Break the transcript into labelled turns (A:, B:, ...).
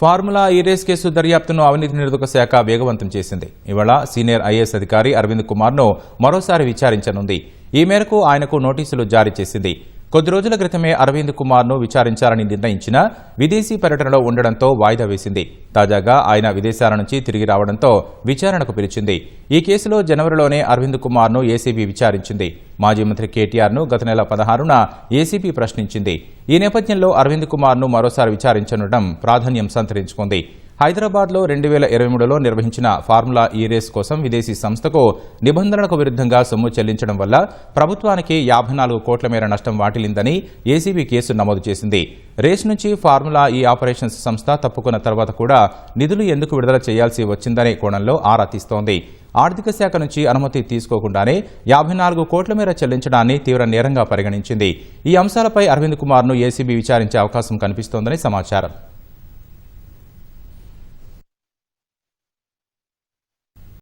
A: Formula ఈ race case దర్యాప్తును అవినీతి నిరోధక శాఖ వేగవంతం చేసింది. ఇవాళ సీనియర్ ఐఏఎస్ అధికారి అరవింద్ కుమార్ను మరోసారి విచారించనుంది. ఈ మేరకు ఆయనకు నోటీసులు జారీ చేసింది. కొద్ది రోజుల క్రితమే అరవింద్ కుమార్ను విచారించాలని నిర్ణయించిన విదేశీ పర్యటనలో ఉండడంతో వాయిదా వేసింది. తాజాగా ఆయన విదేశాల నుంచి తిరిగి రావడంతో విచారణకు పిలిచింది. ఈ కేసులో జనవరిలోనే అరవింద్ కుమార్ను ఏసీబీ విచారించింది. మాజీ మంత్రి కేటీఆర్ను గత నెల పదహారున ఏసీబీ ప్రశ్నించింది. ఈ నేపథ్యంలో అరవింద్ కుమార్ను మరోసారి విచారించనుండడం ప్రాధాన్యం సంతరించుకుంది. హైదరాబాద్లో రెండు వేల ఇరవై మూడులో నిర్వహించిన ఫార్ములా ఈ రేస్ కోసం విదేశీ సంస్థకు నిబంధనలకు విరుద్ధంగా సొమ్ము చెల్లించడం వల్ల ప్రభుత్వానికి యాభై నాలుగు కోట్ల మేర నష్టం వాటిల్లిందని ఏసీబీ కేసు నమోదు చేసింది. రేస్ నుంచి ఫార్ములా ఈ ఆపరేషన్స్ సంస్థ తప్పుకున్న తర్వాత కూడా నిధులు ఎందుకు విడుదల చేయాల్సి వచ్చిందనే కోణంలో ఆరా తీస్తోంది. ఆర్థిక శాఖ నుంచి అనుమతి తీసుకోకుండానే యాభై నాలుగు కోట్ల మేర చెల్లించడాన్ని తీవ్ర నేరంగా పరిగణించింది. ఈ అంశాలపై అరవింద్ కుమార్ను ఏసీబీ విచారించే అవకాశం కనిపిస్తోందని సమాచారం.